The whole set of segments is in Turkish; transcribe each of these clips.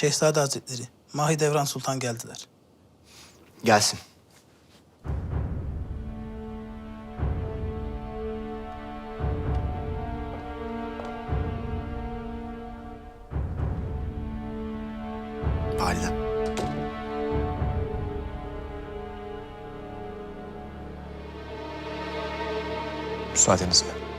Şehzade Hazretleri, Mahidevran Sultan geldiler. Gelsin. Validem. Müsaadenizle.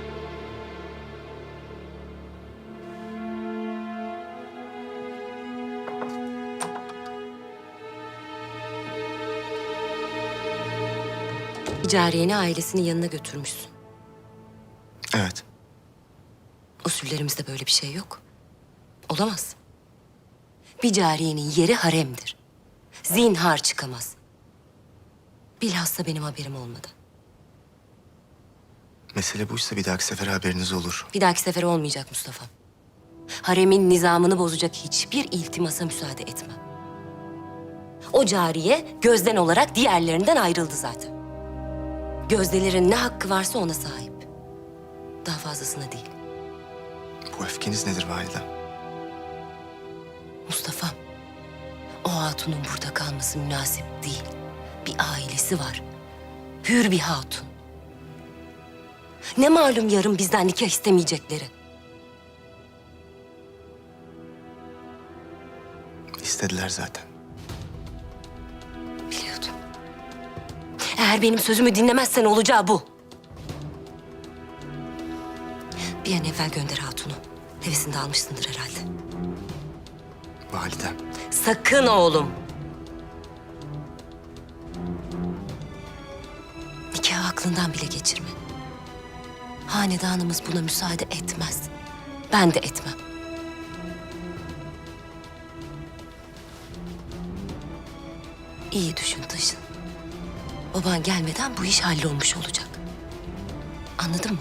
Bir cariyeni ailesinin yanına götürmüşsün. Evet. Usullerimizde böyle bir şey yok. Olamaz. Bir cariyenin yeri haremdir. Zinhar çıkamaz. Bilhassa benim haberim olmadan. Mesele buysa bir dahaki sefer haberiniz olur. Bir dahaki sefer olmayacak Mustafa. Haremin nizamını bozacak hiçbir iltimasa müsaade etmem. O cariye gözden olarak diğerlerinden ayrıldı zaten. Gözdelerin ne hakkı varsa ona sahip. Daha fazlasına değil. Bu öfkeniz nedir validem? Mustafa, o hatunun burada kalması münasip değil. Bir ailesi var. Hür bir hatun. Ne malum yarın bizden nikah istemeyecekleri. İstediler zaten. Eğer benim sözümü dinlemezsen olacağı bu. Bir an evvel gönder hatunu. Hevesini de almışsındır herhalde. Validem. Sakın oğlum. Nikahı aklından bile geçirme. Hanedanımız buna müsaade etmez. Ben de etmem. İyi düşün Taşın. Baban gelmeden bu iş hallolmuş olacak. Anladın mı?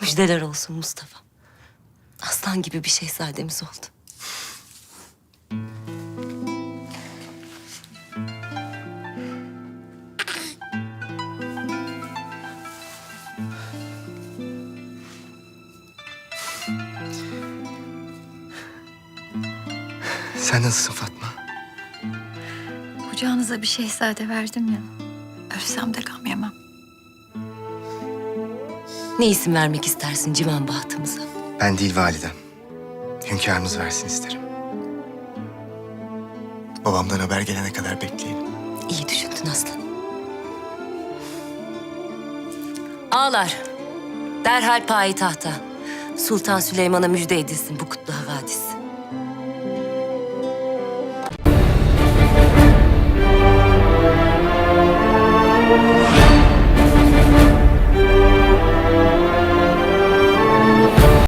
Müjdeler olsun Mustafa. Aslan gibi bir şehzademiz oldu. Sen nasılsın Fatma? Kucağınıza bir şehzade verdim ya. Ölsem de gam yemem. Ne isim vermek istersin civan bahtımıza? Ben değil validem. Hünkârımız versin isterim. Babamdan haber gelene kadar bekleyelim. İyi düşündün aslanım. Ağlar. Derhal payitahta. Sultan Süleyman'a müjde edilsin bu kutlu havadis.